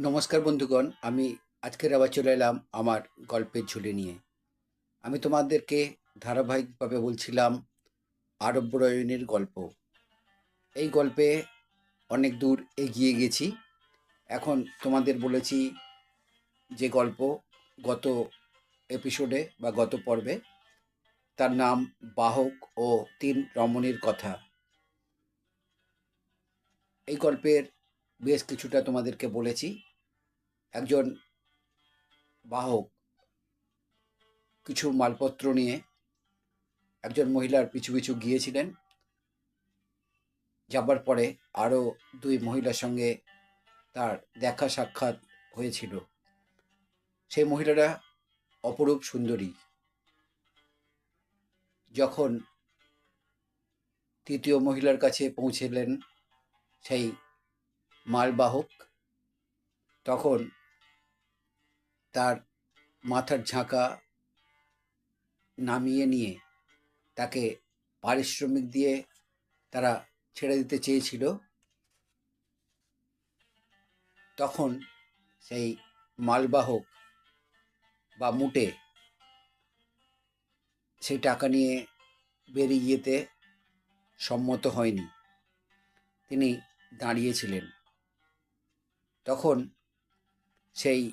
নমস্কার বন্ধুগণ, আমি আজকের আবার চলে এলাম আমার গল্পের ঝুলি নিয়ে। আমি তোমাদেরকে ধারাবাহিকভাবে বলছিলাম আরব্য রয়নের গল্প। এই গল্পে অনেক দূর এগিয়ে গেছি। এখন তোমাদের বলেছি যে গল্প গত এপিসোডে বা গত পর্বে, তার নাম বাহক ও তিন রমণীর কথা। এই গল্পের বেশ কিছুটা তোমাদেরকে বলেছি। একজন বাহক কিছু মালপত্র নিয়ে একজন মহিলার পিছু পিছু গিয়েছিলেন। যাবার পরে আরও দুই মহিলার সঙ্গে তার দেখা সাক্ষাৎ হয়েছিল। সেই মহিলারা অপরূপ সুন্দরী। যখন তৃতীয় মহিলার কাছে পৌঁছলেন সেই মালবাহক, তখন তার মাথার ঝাঁকা নামিয়ে নিয়ে তাকে পারিশ্রমিক দিয়ে তারা ছেড়ে দিতে চেয়েছিল। তখন সেই মালবাহক বা মুটে সেই টাকা নিয়ে বেরিয়ে যেতে সম্মত হয়নি। তিনি দাঁড়িয়েছিলেন। তখন সেই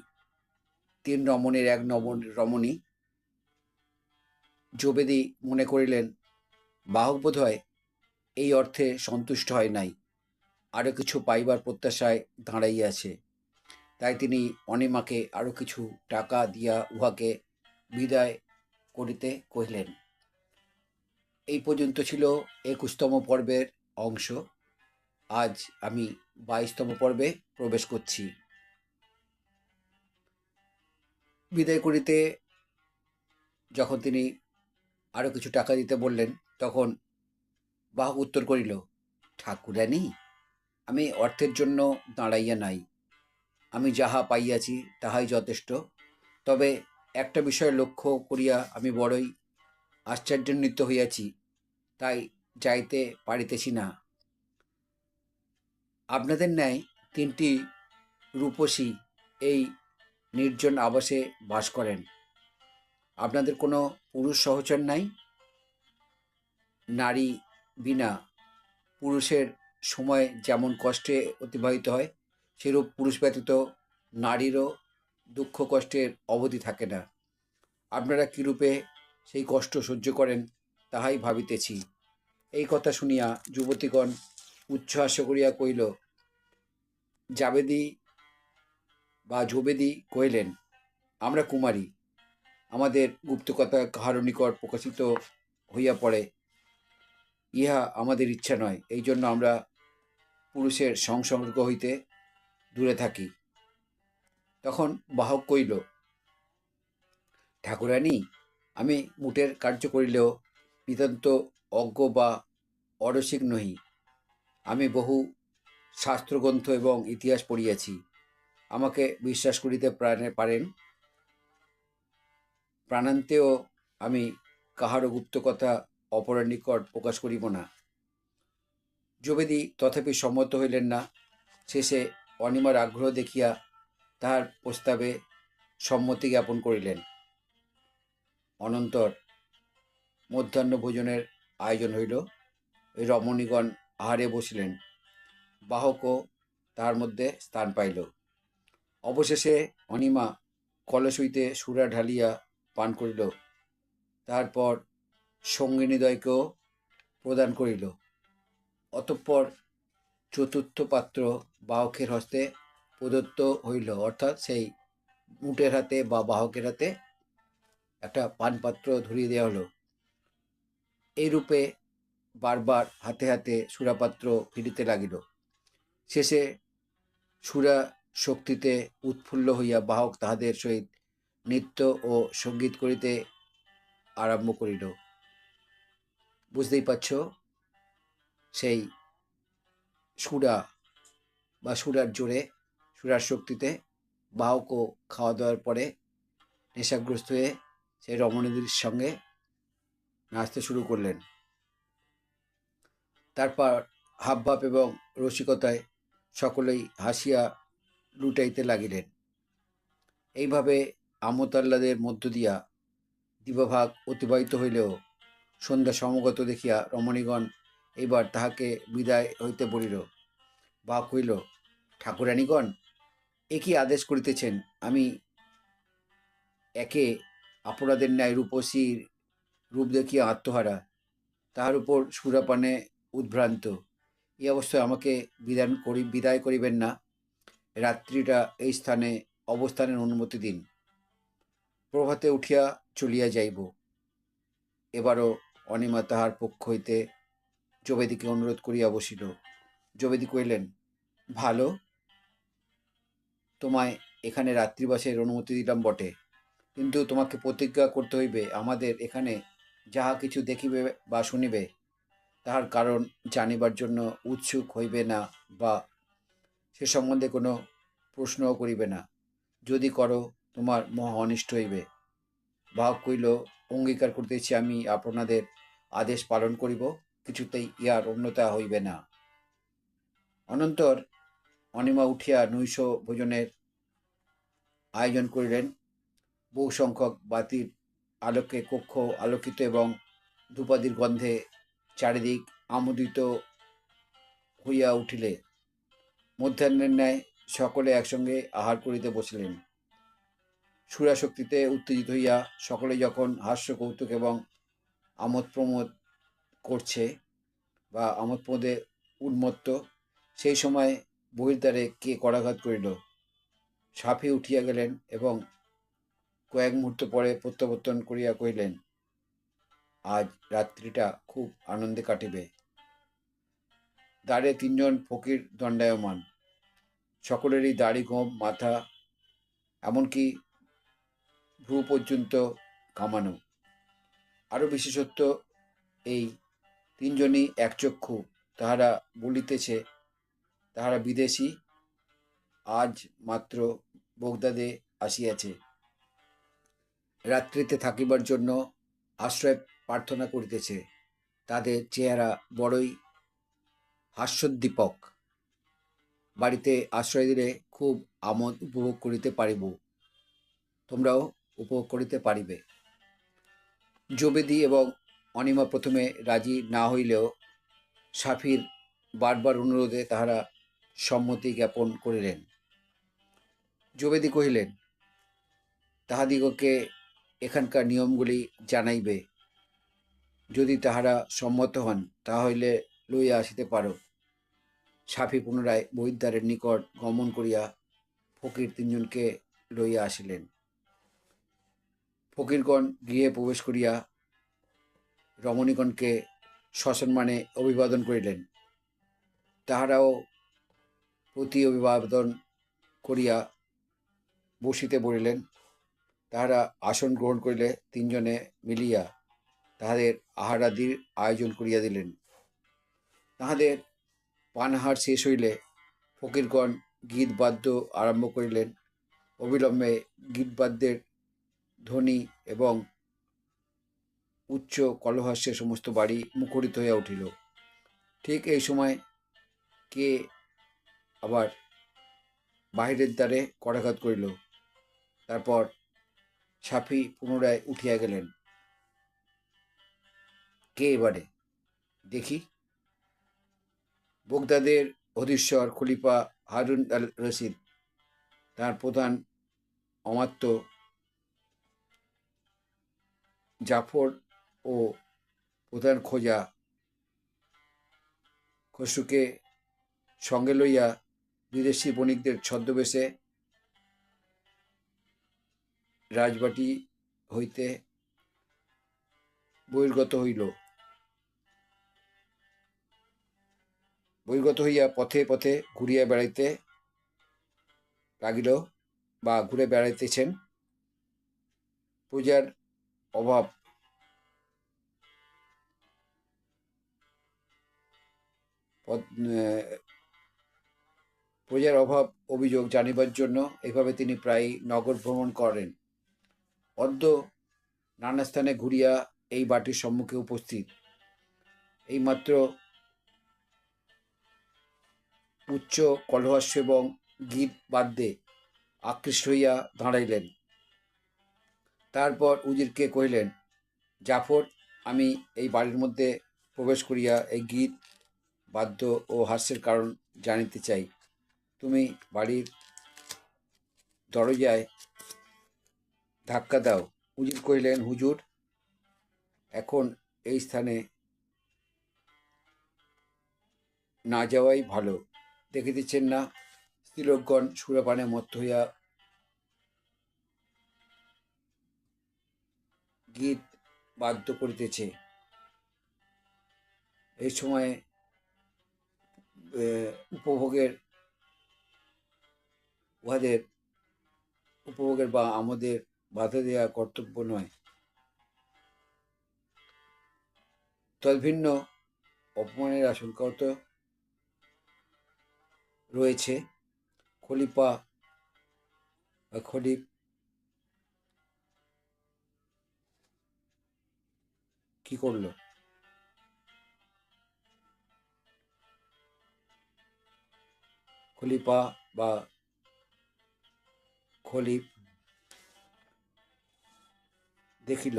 তিন রমণীর এক নমন রমণী। জবেদি মনে করিলেন বাহক বোধহয় এই অর্থে সন্তুষ্ট হয় নাই আরও কিছু পাইবার প্রত্যাশায় দাঁড়াইয়াছে। তাই তিনি অনিমাকে আরও কিছু টাকা দিয়া উহাকে বিদায় করিতে কহিলেন। এই পর্যন্ত ছিল একুশতম পর্বের অংশ। আজ আমি বাইশতম পর্বে প্রবেশ করছি। বিদায় করিতে যখন তিনি আরও কিছু টাকা দিতে বললেন, তখন বাহক উত্তর করিল, ঠাকুরানী, আমি অর্থের জন্য দাঁড়াইয়া নাই। আমি যাহা পাইয়াছি তাহাই যথেষ্ট। তবে একটা বিষয় লক্ষ্য করিয়া আমি বড়ই আশ্চর্যান্বিত হইয়াছি, তাই যাইতে পারিতেছি না। আপনাদের ন্যায় তিনটি রূপসী এই নির্জন আবাসে বাস করেন। আপনাদের কোনো পুরুষ সহচর নাই? নারী বিনা পুরুষের সময় যেমন কষ্টে অতিবাহিত হয়, সেরূপ পুরুষ ব্যতীত নারীরও দুঃখ কষ্টের অবধি থাকে না। আপনারা কীরূপে সেই কষ্ট সহ্য করেন তাহাই ভাবিতেছি। এই কথা শুনিয়া যুবতীগণ উচ্ছ্বাস করিয়া কহিল, জাবেদি বা ঝোবেদি কহিলেন আমরা কুমারী। আমাদের গুপ্তকথা কাহার নিকট প্রকাশিত হইয়া পড়ে, ইহা আমাদের ইচ্ছা নয়, এই জন্য আমরা পুরুষের সংসর্গ হইতে দূরে থাকি। তখন বাহক কইল ঠাকুরানী, আমি মুটের কার্য করিলেও নিতান্ত অজ্ঞ বা অরসিক নহি। আমি বহু শাস্ত্রগ্রন্থ এবং ইতিহাস পড়িয়াছি। আমাকে বিশ্বাস করিতে প্রাণে পারেন। প্রাণান্তেও আমি কাহারও গুপ্ত কথা অপরের নিকট প্রকাশ করিব না। যবেদি তথাপি সম্মত হইলেন না। শেষে অনিমার আগ্রহ দেখিয়া তাহার প্রস্তাবে সম্মতি জ্ঞাপন করিলেন। অনন্তর মধ্যাহ্ন ভোজনের আয়োজন হইল। রমণীগণ আহারে বসিলেন। বাহকও তাহার মধ্যে স্থান পাইল। অবশেষে অনিমা কলস হইতে সুরা ঢালিয়া পান করিল। তারপর সঙ্গিনীদয়কেও প্রদান করিল। অতঃপর চতুর্থ পাত্র বাহকের হস্তে প্রদত্ত হইল, অর্থাৎ সেই মুটের হাতে বা বাহকের হাতে একটা পানপাত্র ধরিয়ে দেওয়া হলো। এইরূপে বারবার হাতে হাতে সুরাপাত্র ফিরিতে লাগিল। শেষে সুরা শক্তিতে উৎফুল্ল হইয়া বাহক তাহাদের সহিত নৃত্য ও সংগীত করিতে আরম্ভ করিল। বুঝতেই পারছ? সেই সুরা বা সুরার জোরে, সুরার শক্তিতে বাহকও খাওয়া দাওয়ার পরে নেশাগ্রস্ত হয়ে সেই রমণীদের সঙ্গে নাচতে শুরু করলেন। তারপর হাবভাব এবং রসিকতায় সকলেই হাসিয়া লুটাইতে লাগিলেন। এইভাবে আমতাল্লাদের মধ্য দিয়া দিবাভাগ অতিবাহিত হইলেও সন্ধ্যা সমগত দেখিয়া রমণীগণ এইবার তাহাকে বিদায় হইতে বলিল বা কইল ঠাকুরানীগণ, এ কি আদেশ করিতেছেন? আমি একে অপরাধের ন্যায় রূপসীর রূপ দেখিয়া আত্মহারা, তাহার উপর সুরাপানে উদ্ভ্রান্ত। এই অবস্থায় আমাকে বিধান করি, বিদায় করিবেন না। রাত্রিটা এই স্থানে অবস্থানের অনুমতি দিন। প্রভাতে উঠিয়া চলিয়া যাইব। এবারও অনিমা তাহার পক্ষ হইতে জবেদিকে অনুরোধ করিয়া বসিল। জবেদি কইলেন ভালো। তোমায় এখানে রাত্রিবাসের অনুমতি দিলাম বটে। কিন্তু তোমাকে প্রতিজ্ঞা করতে হইবে, আমাদের এখানে যাহা কিছু দেখিবে বা শুনিবে, তাহার কারণ জানিবার জন্য উৎসুক হইবে না বা সে সম্বন্ধে কোনো প্রশ্নও করিবে না। যদি করো, তোমার মহা অনিষ্ট হইবে। বাহক কইল অঙ্গীকার করিতেছি আমি, আপনাদের আদেশ পালন করিব, কিছুতেই ইহার অন্যতা হইবে না। অনন্তর অনিমা উঠিয়া নৈশ ভোজনের আয়োজন করিলেন। বহু সংখ্যক বাতির আলোকে কক্ষ আলোকিত এবং ধূপাদির গন্ধে চারিদিক আমোদিত হইয়া উঠিলে। মধ্যাহ্নের ন্যায় সকলে একসঙ্গে আহার করিতে বসিলেন। সুরাশক্তিতে উত্তেজিত হইয়া সকলে যখন হাস্য, কৌতুক এবং আমোদ প্রমোদ করছে বা আমোদ প্রমোদে উন্মত্ত, সেই সময় বহির্দ্বারে কে করাঘাত করিল? সাফি উঠিয়া গেলেন এবং কয়েক মুহূর্ত পরে প্রত্যাবর্তন করিয়া কহিলেন, আজ রাত্রিটা খুব আনন্দে কাটিবে। দ্বারে তিনজন ফকির দণ্ডায়মান। সকলেরই দাড়ি গোম মাথা, এমনকি ভ্রু পর্যন্ত কামানো। আরও বিশেষত্ব এই, তিনজনই একচক্ষু তাহারা বলিতেছে, তাহারা বিদেশি, আজ মাত্র বগদাদে আসিয়াছে। রাত্রিতে থাকিবার জন্য আশ্রয় প্রার্থনা করিতেছে। তাদের চেহারা বড়ই হাস্যোদ্দীপক। বাড়িতে আশ্রয় দিলে খুব আমোদ উপভোগ করিতে পারিব। তোমরাও উপভোগ করিতে পারিবে। জবেদি এবং অনিমা প্রথমে রাজি না হইলেও সাফির বারবার অনুরোধে তাহারা সম্মতি জ্ঞাপন করিলেন। জবেদি কহিলেন, তাহাদিগকে এখানকার নিয়মগুলি জানাইবে। যদি তাহারা সম্মত হন তাহলে লইয়া আসিতে পারো। সাফি পুনরায় বৈদ্যারের নিকট গমন করিয়া ফকির তিনজনকে লইয়া আসিলেন। ফকিরগণ গৃহে প্রবেশ করিয়া রমণীগণকে সসম্মানে অভিবাদন করিলেন। তাহারাও প্রতি অভিবাদন করিয়া বসিতে বলিলেন, তাহারা আসন গ্রহণ করিলে তিনজনে মিলিয়া তাহাদের আহারাদির আয়োজন করিয়া দিলেন। তাহাদের পানহার শেষ হইলে ফকিরগণ গীত বাদ্য আরম্ভ করিলেন। অবিলম্বে গীতবাদ্যের ধ্বনি এবং উচ্চ কলহাস্যে সমস্ত বাড়ি মুখরিত হইয়া উঠিল। ঠিক এই সময় কে আবার বাহিরের দ্বারে করাঘাত করিল। তারপর সাফি পুনরায় উঠিয়া গেলেন। কে এবারে? দেখি। বোগদাদের অধীশ্বর খলিফা হারুন আল রশিদ, তার প্রধান অমাত্য জাফর ও প্রধান খোঁজা খসুকে সঙ্গে লইয়া বিদেশি বণিকদের ছদ্মবেশে রাজবাটি হইতে বহির্গত হইল। বহির্গত হইয়া পথে পথে ঘুরিয়া বেড়াইতে লাগিল বা ঘুরে বেড়াইতেছেন। পূজার অভাব। প্রজার অভাব অভিযোগ জানিবার জন্য এইভাবে তিনি প্রায় নগর ভ্রমণ করেন। অদ্য নানা স্থানে ঘুরিয়া এই বাটির সম্মুখে উপস্থিত। এইমাত্র উচ্চ কলহাস্য এবং গীত বাদ্যে আকৃষ্ট হইয়া দাঁড়াইলেন। তারপর উজিরকে কহিলেন, জাফর, আমি এই বাড়ির মধ্যে প্রবেশ করিয়া এই গীত, বাদ্য ও হাস্যের কারণ জানিতে চাই। তুমি বাড়ির দরজায় ধাক্কা দাও। উজির কহিলেন, হুজুর, এখন এই স্থানে না যাওয়াই ভালো। দেখিতেছেন না। স্ত্রীলোকগণ সুরাপানে মত্ত হইয়া গীত বাধ্য করিতেছে। এই সময়ে উপভোগের, উহাদের উপভোগের বা আমাদের বাধা দেওয়া কর্তব্য নয়। তদ্ভিন্ন অপমানের আশঙ্কাও তো রয়েছে। খলিফা খলিফ কি করল? খলিফা বা খলিফ দেখিল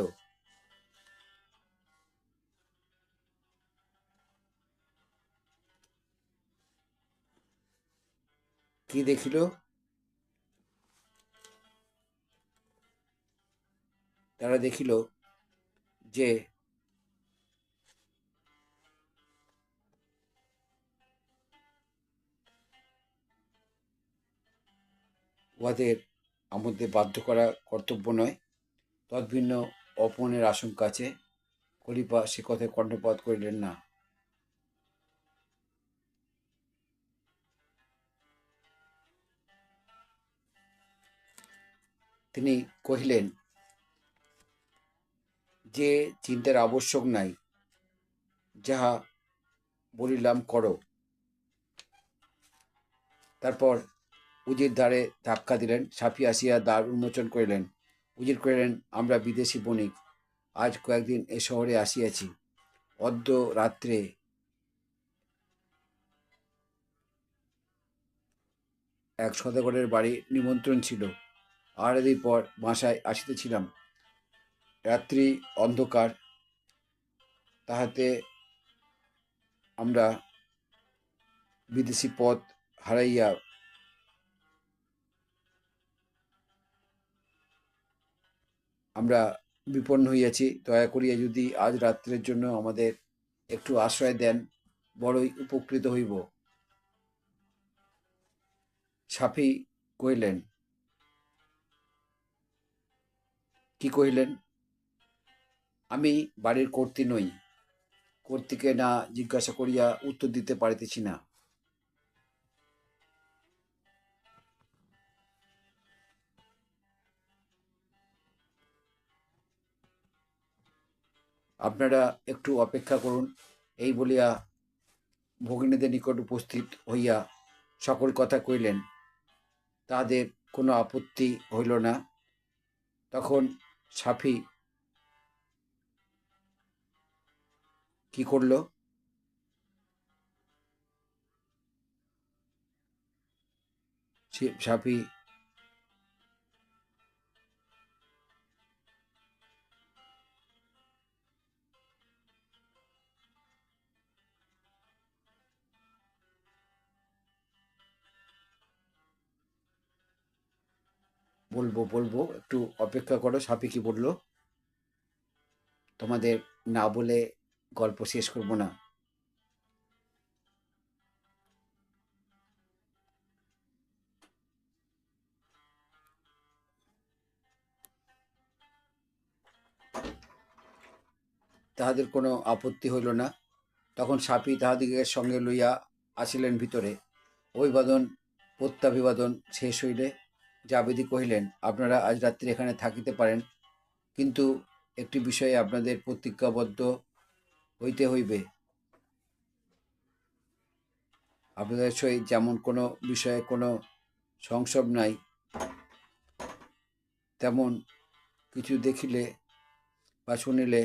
কি দেখিল? তারা দেখিল যে উহাদের আমাদের বাধ্য করা কর্তব্য নয়। তদ্ভিন্ন অপনের আশঙ্কা আছে। কলিপা সে কথায় কণ্ঠপাত করিলেন না। তিনি কহিলেন, যে চিন্তার আবশ্যক নাই, যাহা বলিলাম করো। তারপর উজির দ্বারে ধাক্কা দিলেন, সাফি আসিয়া দ্বার উন্মোচন করিলেন। উজির কহিলেন, আমরা বিদেশি বণিক, আজ কয়েকদিন এ শহরে আসিয়াছি। অদ্য রাত্রে এক সদাগরের বাড়ি নিমন্ত্রণ ছিল। আড়াদির পর বাসায় আসিতেছিলাম রাত্রি অন্ধকার। তাহাতে আমরা বিদেশি পথ হারাইয়া আমরা বিপন্ন হইয়াছি। দয়া করিয়া যদি আজ রাত্রের জন্য আমাদের একটু আশ্রয় দেন, বড়ই উপকৃত হইব। সাফি কহিলেন কি কহিলেন? আমি বাড়ির কর্তৃ নই, কর্তৃকে না জিজ্ঞাসা করিয়া উত্তর দিতে পারিতেছি না। আপনারা একটু অপেক্ষা করুন, এই বলিয়া ভগিনীদের নিকট উপস্থিত হইয়া সকল কথা কইলেন তাদের কোনো আপত্তি হইল না। তখন সাফি কি করল? সাফি বলব বলব, একটু অপেক্ষা করো, সাপি কি বলল? তোমাদের না বলে গল্প শেষ করব না। তাহাদের কোনো আপত্তি হইল না। তখন সাপি তাহাদিগকে সঙ্গে লইয়া আসিলেন ভিতরে। অভিবাদন, প্রত্যাভিবাদন শেষ হইলে জাবেদি কহিলেন, আপনারা আজ রাত্রি এখানে থাকিতে পারেন, কিন্তু একটি বিষয়ে আপনাদের প্রতিজ্ঞাবদ্ধ হইতে হইবে। আপনাদের সহিত যেমন কোনো বিষয়ে কোনো সংসব নাই, তেমন কিছু দেখিলে বা শুনিলে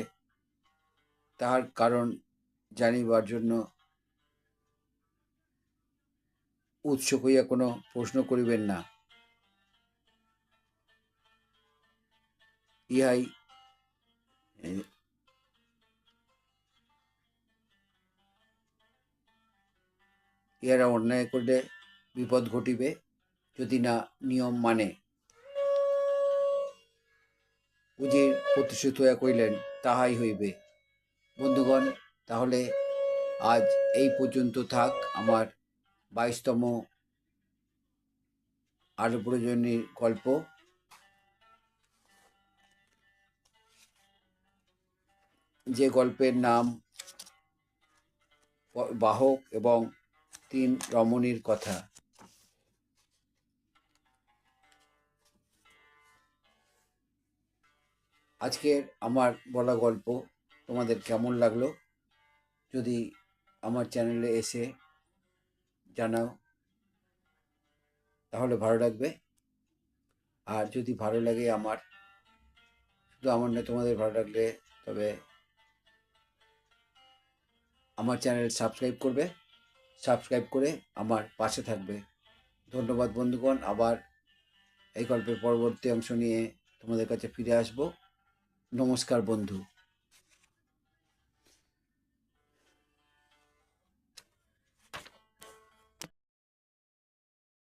তাহার কারণ জানিবার জন্য উৎসুক হইয়া কোনো প্রশ্ন করিবেন না। ইহাই এ, ইহারা অন্যায় করলে বিপদ ঘটিবে যদি না নিয়ম মানে। উজির প্রতিশ্রুত হইয়া কইলেন তাহাই হইবে। বন্ধুগণ তাহলে আজ এই পর্যন্ত থাক আমার বাইশতম আরও প্রয়োজনীয় গল্প। যে গল্পের নাম বাহক এবং তিন রমণীর কথা। আজকের আমার বলা গল্প তোমাদের কেমন লাগল? যদি আমার চ্যানেলে এসে জানাও, তাহলে ভালো লাগবে। আর যদি ভালো লাগে আমার, শুধু আমার না তোমাদের ভালো লাগলে তবে আমার চ্যানেল সাবস্ক্রাইব করবে, সাবস্ক্রাইব করে আমার পাশে থাকবে। ধন্যবাদ বন্ধুগণ, আবার এই গল্পের পরবর্তী অংশ নিয়ে তোমাদের কাছে ফিরে আসব। নমস্কার বন্ধু।